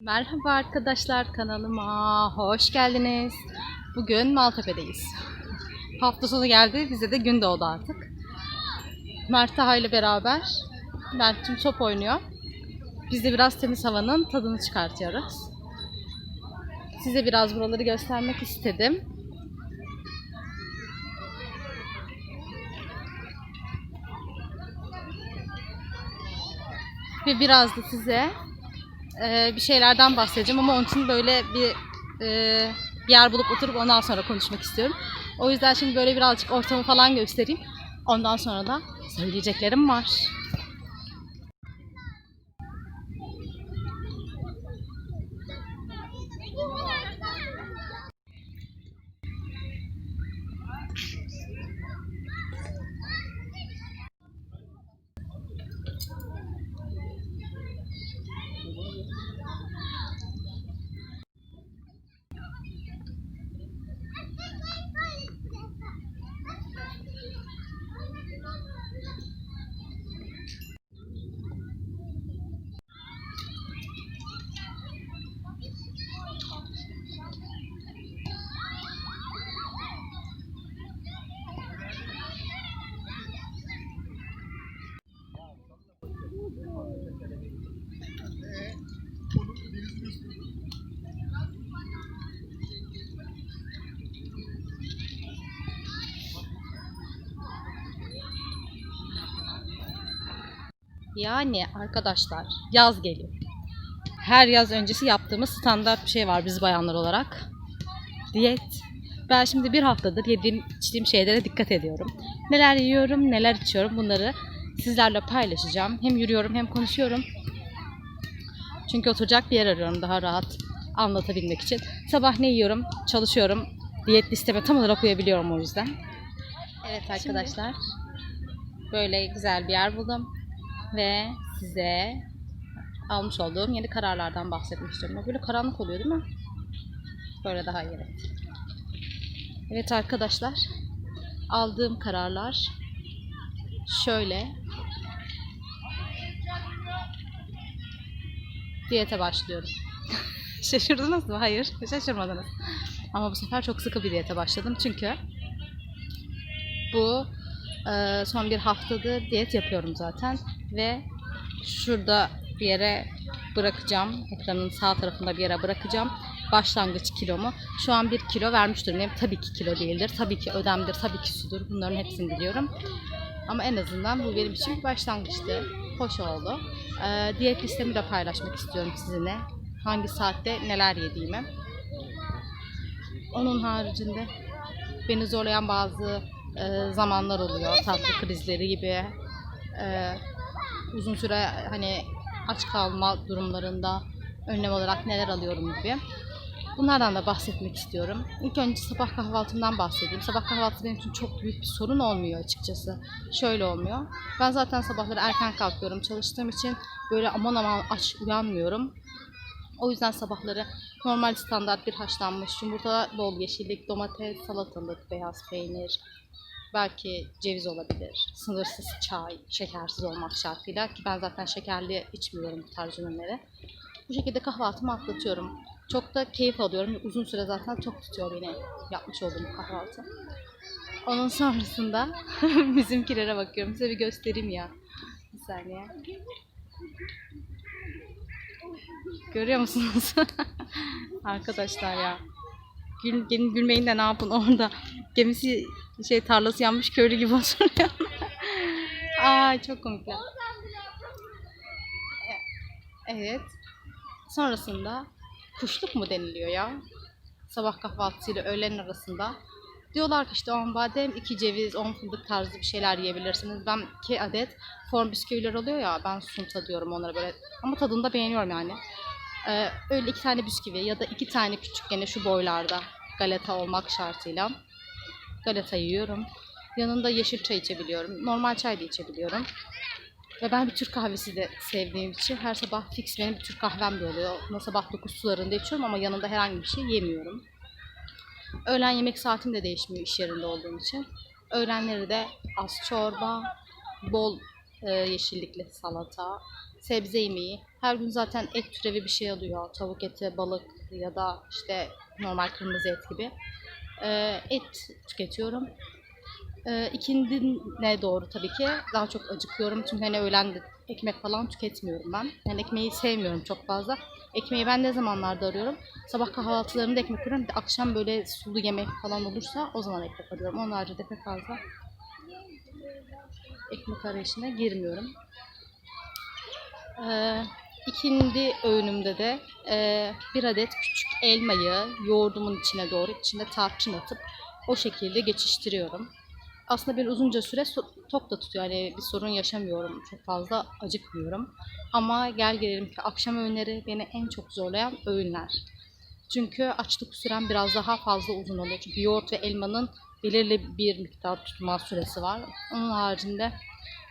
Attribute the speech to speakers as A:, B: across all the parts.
A: Merhaba arkadaşlar kanalıma hoş geldiniz. Bugün Maltepe'deyiz. Hafta sonu geldi bize de gün doğdu artık. Mert Taha ile beraber Mert'cim top oynuyor. Biz de biraz temiz havanın tadını çıkartıyoruz. Size biraz buraları göstermek istedim. Ve biraz da size e, bir şeylerden bahsedeceğim ama onun için böyle bir e, bir yer bulup oturup ondan sonra konuşmak istiyorum. O yüzden şimdi böyle birazcık ortamı falan göstereyim. Ondan sonra da söyleyeceklerim var. Yani arkadaşlar yaz geliyor. Her yaz öncesi yaptığımız standart bir şey var biz bayanlar olarak. Diyet. Ben şimdi bir haftadır yediğim içtiğim şeylere dikkat ediyorum. Neler yiyorum, neler içiyorum bunları sizlerle paylaşacağım. Hem yürüyorum hem konuşuyorum. Çünkü oturacak bir yer arıyorum daha rahat anlatabilmek için. Sabah ne yiyorum? Çalışıyorum. Diyet listeme tam olarak uyabiliyorum o yüzden. Evet arkadaşlar. Böyle güzel bir yer buldum ve size almış olduğum yeni kararlardan bahsetmek istiyorum. Böyle karanlık oluyor değil mi? Böyle daha iyi. Evet. Arkadaşlar. Aldığım kararlar şöyle. Diyete başlıyorum. Şaşırdınız mı? Hayır, şaşırmadınız. Ama bu sefer çok sıkı bir diyete başladım çünkü bu ee, son bir haftadır diyet yapıyorum zaten ve şurada bir yere bırakacağım. Ekranın sağ tarafında bir yere bırakacağım. Başlangıç kilomu. Şu an bir kilo vermiş durumdayım. Tabii ki kilo değildir. Tabii ki ödemdir. Tabii ki sudur. Bunların hepsini biliyorum. Ama en azından bu benim için bir başlangıçtı. Hoş oldu. Ee, diyet listemi de paylaşmak istiyorum sizinle. Hangi saatte neler yediğimi. Onun haricinde beni zorlayan bazı e, zamanlar oluyor. Tatlı krizleri gibi. E, uzun süre hani aç kalma durumlarında önlem olarak neler alıyorum gibi. Bunlardan da bahsetmek istiyorum. İlk önce sabah kahvaltımdan bahsedeyim. Sabah kahvaltı benim için çok büyük bir sorun olmuyor açıkçası. Şöyle olmuyor. Ben zaten sabahları erken kalkıyorum çalıştığım için böyle aman aman aç uyanmıyorum. O yüzden sabahları normal standart bir haşlanmış yumurta, bol yeşillik, domates, salatalık, beyaz peynir, belki ceviz olabilir, sınırsız çay, şekersiz olmak şartıyla ki ben zaten şekerli içmiyorum bu tarz ürünleri. Bu şekilde kahvaltımı atlatıyorum. Çok da keyif alıyorum. Uzun süre zaten çok tutuyor beni yapmış olduğum kahvaltı. Onun sonrasında bizimkilere bakıyorum. Size bir göstereyim ya. Bir saniye. Görüyor musunuz? Arkadaşlar ya. Gül, gelin gülmeyin de ne yapın orada. Gemisi şey tarlası yanmış köylü gibi oturuyor. Ay çok komikler. Evet. Sonrasında kuşluk mu deniliyor ya? Sabah kahvaltısıyla öğlen arasında. Diyorlar ki işte 10 badem, 2 ceviz, 10 fındık tarzı bir şeyler yiyebilirsiniz. Ben 2 adet form bisküviler oluyor ya ben sunta diyorum onlara böyle. Ama tadını da beğeniyorum yani. Ee, öyle iki tane bisküvi ya da iki tane küçük gene şu boylarda galeta olmak şartıyla galeta yiyorum. Yanında yeşil çay içebiliyorum. Normal çay da içebiliyorum. Ve ben bir Türk kahvesi de sevdiğim için her sabah fix benim bir Türk kahvem de oluyor. Ona sabah 9 sularında içiyorum ama yanında herhangi bir şey yemiyorum. Öğlen yemek saatim de değişmiyor iş yerinde olduğum için. Öğlenleri de az çorba, bol e, yeşillikli salata, sebze yemeği. Her gün zaten et türevi bir şey alıyor. Tavuk eti, balık ya da işte normal kırmızı et gibi. Ee, et tüketiyorum. Ee, ikindine doğru tabii ki daha çok acıkıyorum. Çünkü hani öğlen de ekmek falan tüketmiyorum ben. Yani ekmeği sevmiyorum çok fazla. Ekmeği ben ne zamanlarda arıyorum? Sabah kahvaltılarımda ekmek arıyorum. Bir de akşam böyle sulu yemek falan olursa o zaman ekmek arıyorum. Onun haricinde pek fazla ekmek arayışına girmiyorum. Ee, öğünümde de e, bir adet küçük elmayı yoğurdumun içine doğru içine tarçın atıp o şekilde geçiştiriyorum. Aslında beni uzunca süre tok da tutuyor. Yani bir sorun yaşamıyorum. Çok fazla acıkmıyorum. Ama gel gelelim ki akşam öğünleri beni en çok zorlayan öğünler. Çünkü açlık sürem biraz daha fazla uzun oluyor. Çünkü yoğurt ve elmanın belirli bir miktar tutma süresi var. Onun haricinde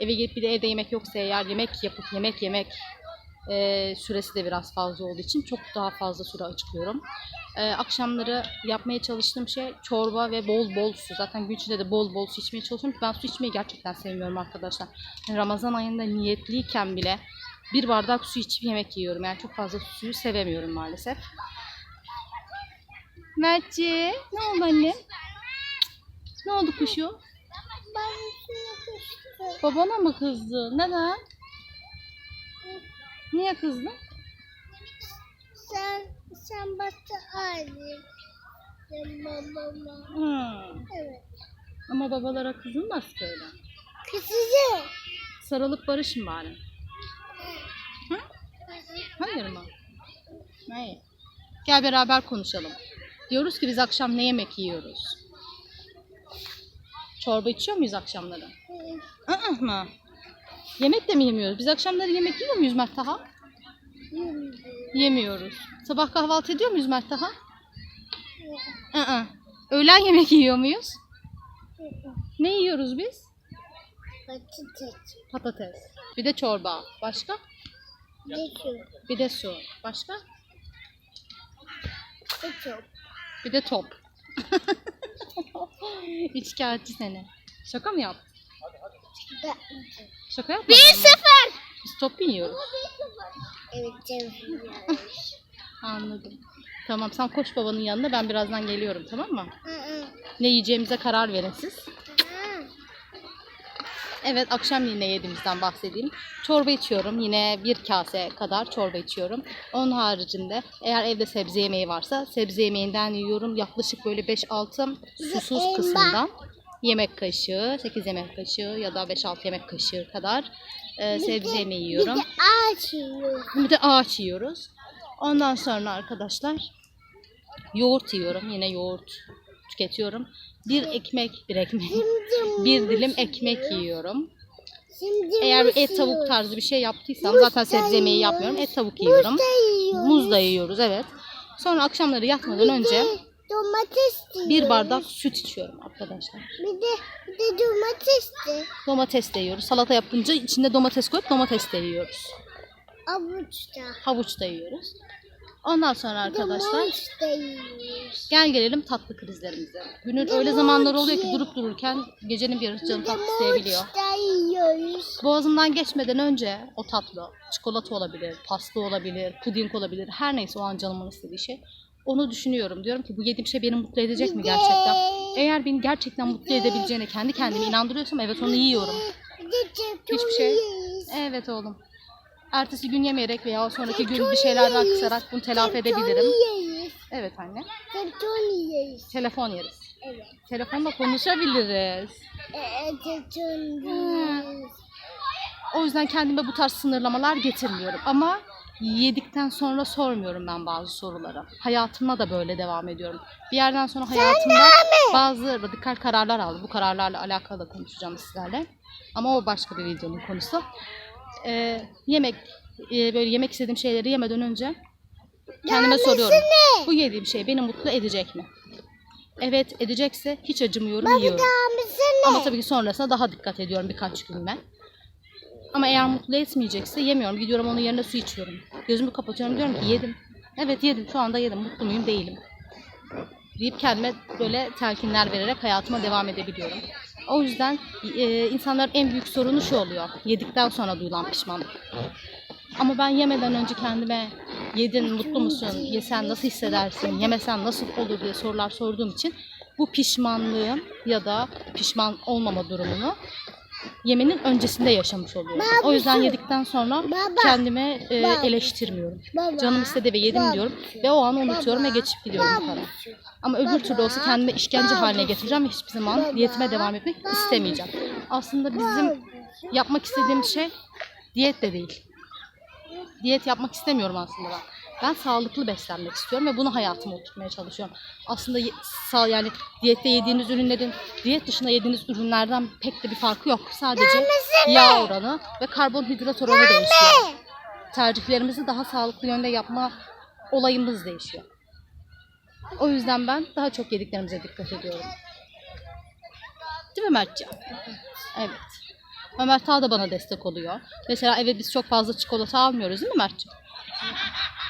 A: eve gelip bir de evde yemek yoksa eğer yemek yapıp yemek yemek e, süresi de biraz fazla olduğu için çok daha fazla süre acıkıyorum. E, akşamları yapmaya çalıştığım şey çorba ve bol bol su. Zaten gün içinde de bol bol su içmeye çalışıyorum. Ben su içmeyi gerçekten sevmiyorum arkadaşlar. Yani Ramazan ayında niyetliyken bile bir bardak su içip yemek yiyorum. Yani çok fazla suyu sevemiyorum maalesef. Mertci, ne oldu anne? Ne oldu kuşu? Babana mı kızdı? Neden? Niye kızdın?
B: Sen, sen başta aile. Sen babama.
A: Hmm.
B: Evet.
A: Ama babalara kızılmaz ki öyle.
B: Kızıcı.
A: Sarılıp barışın bari. Hı? Hayır mı? Hayır. Gel beraber konuşalım. Diyoruz ki biz akşam ne yemek yiyoruz? Çorba içiyor muyuz akşamları? Aa mı? Yemek de mi yemiyoruz? Biz akşamları yemek yiyor muyuz Mert Taha? Yemiyoruz. Sabah kahvaltı ediyor muyuz Mert Taha? Aa. Öğlen yemek yiyor muyuz? Ne yiyoruz biz?
B: Patates.
A: Patates. Bir de çorba. Başka?
B: Geçiyor.
A: Bir de su. Başka?
B: Geçiyor.
A: Bir de top. İçkağıtçı seni. Şaka mı yaptın? Şaka yapmadın
B: Bir
A: mı?
B: sıfır.
A: Biz top mu yiyoruz?
B: Evet canım.
A: Anladım. Tamam sen koş babanın yanına ben birazdan geliyorum tamam mı? Ne yiyeceğimize karar verin siz. Evet akşam yine yediğimizden bahsedeyim. Çorba içiyorum. Yine bir kase kadar çorba içiyorum. Onun haricinde eğer evde sebze yemeği varsa sebze yemeğinden yiyorum. Yaklaşık böyle 5-6 susuz kısmından yemek kaşığı, 8 yemek kaşığı ya da 5-6 yemek kaşığı kadar e, sebze yemeği yiyorum.
B: Bir de ağaç yiyor.
A: Bir de ağaç yiyoruz. Ondan sonra arkadaşlar yoğurt yiyorum. Yine yoğurt tüketiyorum. Bir ekmek, bir ekmek, bir dilim ekmek
B: yiyor.
A: yiyorum.
B: Şimdi
A: Eğer et tavuk tarzı bir şey yaptıysam zaten sebze yemeği yapmıyorum. Et tavuk yiyorum.
B: Muz da yiyoruz.
A: Evet. Sonra akşamları yatmadan önce
B: de domates yiyoruz.
A: bir bardak süt içiyorum arkadaşlar.
B: Bir de, bir de domates de.
A: Domates de yiyoruz. Salata yapınca içinde domates koyup domates de yiyoruz.
B: Avuç da.
A: Havuç da yiyoruz. Ondan sonra arkadaşlar gel gelelim tatlı krizlerimize. Günün öyle zamanları
B: muz
A: oluyor ki durup dururken gecenin bir yarısı
B: de
A: tatlı isteyebiliyor. Boğazımdan geçmeden önce o tatlı, çikolata olabilir, pasta olabilir, puding olabilir, her neyse o an canımın istediği şey. Onu düşünüyorum. Diyorum ki bu yediğim şey beni mutlu edecek mi gerçekten? Eğer beni gerçekten mutlu edebileceğine kendi kendimi inandırıyorsam evet onu yiyorum. Hiçbir şey. Evet oğlum. Ertesi gün yemeyerek veya sonraki gün bir şeylerden kısarak bunu telafi edebilirim.
B: Yiyoruz.
A: Evet anne.
B: Çeton yiyoruz.
A: Telefon yeriz.
B: Evet.
A: Telefonla konuşabiliriz.
B: Ee, yiyoruz.
A: O yüzden kendime bu tarz sınırlamalar getirmiyorum. Ama yedikten sonra sormuyorum ben bazı soruları. Hayatıma da böyle devam ediyorum. Bir yerden sonra hayatımda bazı radikal kararlar aldım. Bu kararlarla alakalı da konuşacağım sizlerle. Ama o başka bir videonun konusu. Ee, yemek, e, böyle yemek istediğim şeyleri yemeden önce kendime soruyorum. Bu yediğim şey beni mutlu edecek mi? Evet edecekse hiç acımıyorum yiyorum.
B: Damısını.
A: Ama tabii ki sonrasında daha dikkat ediyorum birkaç günüme. Ama eğer mutlu etmeyecekse yemiyorum. Gidiyorum onun yerine su içiyorum. Gözümü kapatıyorum diyorum ki yedim. Evet yedim şu anda yedim. Mutlu muyum? Değilim. Deyip kendime böyle telkinler vererek hayatıma devam edebiliyorum. O yüzden e, insanların en büyük sorunu şu oluyor. Yedikten sonra duyulan pişmanlık. Ama ben yemeden önce kendime yedin mutlu musun, yesen nasıl hissedersin, yemesen nasıl olur diye sorular sorduğum için bu pişmanlığım ya da pişman olmama durumunu yemenin öncesinde yaşamış oluyorum. O yüzden yedikten sonra
B: Baba.
A: kendime e,
B: Baba.
A: eleştirmiyorum.
B: Baba.
A: Canım istedi ve yedim
B: Baba.
A: diyorum ve o an unutuyorum ve geçip gidiyorum kadar. Ama öbür türlü olsa kendime işkence haline getireceğim ve hiçbir zaman diyetime devam etmek istemeyeceğim. Aslında bizim yapmak istediğim şey diyet de değil. Diyet yapmak istemiyorum aslında ben. Ben sağlıklı beslenmek istiyorum ve bunu hayatıma oturtmaya çalışıyorum. Aslında sağ yani diyette yediğiniz ürünlerin diyet dışında yediğiniz ürünlerden pek de bir farkı yok. Sadece yağ oranı ve karbonhidrat oranı değişiyor. Tercihlerimizi daha sağlıklı yönde yapma olayımız değişiyor. O yüzden ben daha çok yediklerimize dikkat ediyorum. Değil mi Mertcan? Evet. Ömer Ta da bana destek oluyor. Mesela eve biz çok fazla çikolata almıyoruz değil mi Mertcan?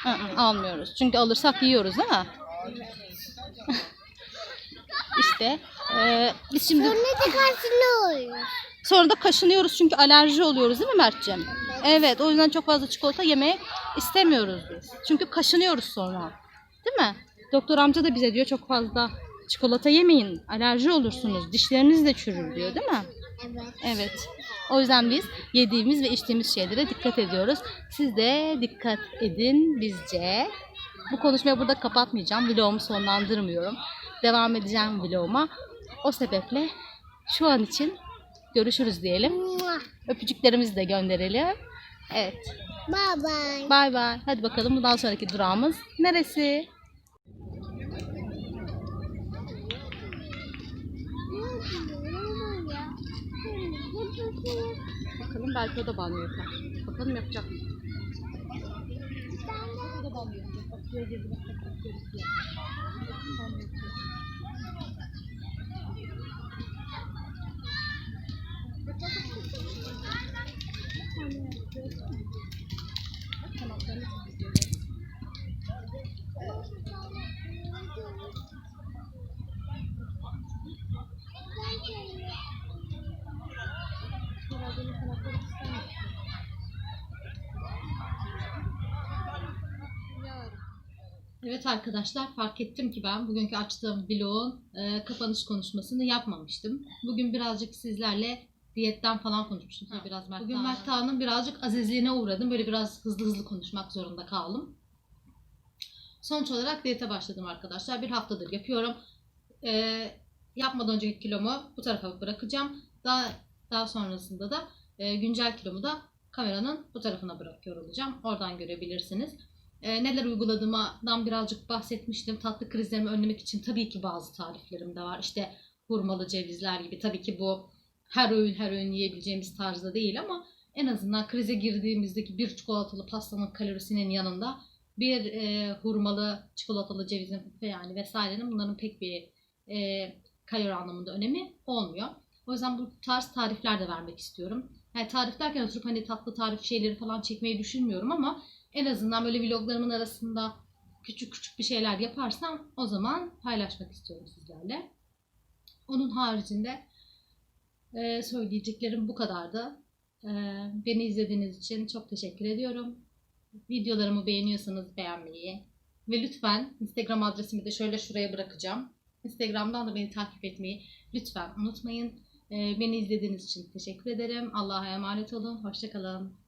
A: Hı hı, almıyoruz. Çünkü alırsak yiyoruz değil mi? işte eee, biz şimdi
B: Ne de karşılıyor.
A: sonra da kaşınıyoruz çünkü alerji oluyoruz değil mi Mert'ciğim? Evet o yüzden çok fazla çikolata yemek istemiyoruz biz. Çünkü kaşınıyoruz sonra. Değil mi? Doktor amca da bize diyor çok fazla çikolata yemeyin. Alerji olursunuz. Dişleriniz de çürür diyor değil mi?
B: Evet.
A: Evet. O yüzden biz yediğimiz ve içtiğimiz şeylere dikkat ediyoruz. Siz de dikkat edin bizce. Bu konuşmayı burada kapatmayacağım. Vlogumu sonlandırmıyorum. Devam edeceğim vloguma. O sebeple şu an için görüşürüz diyelim. Öpücüklerimizi de gönderelim. Evet.
B: Bye bye.
A: Bay bay. Hadi bakalım bundan sonraki durağımız neresi? Bakalım belki o da banyo yapar. Bakalım yapacak mı? O da banyo yapacak. Bak şuraya girdi bak bak bak görüntüye. Banyo yapacak. Kanatlarını Evet arkadaşlar fark ettim ki ben bugünkü açtığım vlogun e, kapanış konuşmasını yapmamıştım. Bugün birazcık sizlerle diyetten falan konuşmuştum. Tabii biraz Mert Bugün Mert Ağa'nın birazcık azizliğine uğradım. Böyle biraz hızlı hızlı konuşmak zorunda kaldım. Sonuç olarak diyete başladım arkadaşlar. Bir haftadır yapıyorum. E, yapmadan önceki kilomu bu tarafa bırakacağım. Daha daha sonrasında da e, güncel kilomu da kameranın bu tarafına bırakıyor olacağım. Oradan görebilirsiniz. E, neler uyguladığımdan birazcık bahsetmiştim. Tatlı krizlerimi önlemek için tabii ki bazı tariflerim de var. İşte hurmalı cevizler gibi. Tabii ki bu her öğün her öğün yiyebileceğimiz tarzda değil ama en azından krize girdiğimizdeki bir çikolatalı pastanın kalorisinin yanında bir e, hurmalı çikolatalı cevizin yani vesairenin bunların pek bir e, kalori anlamında önemi olmuyor. O yüzden bu tarz tarifler de vermek istiyorum. Yani tarif derken oturup hani tatlı tarif şeyleri falan çekmeyi düşünmüyorum ama en azından böyle vloglarımın arasında küçük küçük bir şeyler yaparsam o zaman paylaşmak istiyorum sizlerle. Onun haricinde e, söyleyeceklerim bu kadardı. E, beni izlediğiniz için çok teşekkür ediyorum. Videolarımı beğeniyorsanız beğenmeyi ve lütfen Instagram adresimi de şöyle şuraya bırakacağım. Instagram'dan da beni takip etmeyi lütfen unutmayın. E, beni izlediğiniz için teşekkür ederim. Allah'a emanet olun. Hoşçakalın.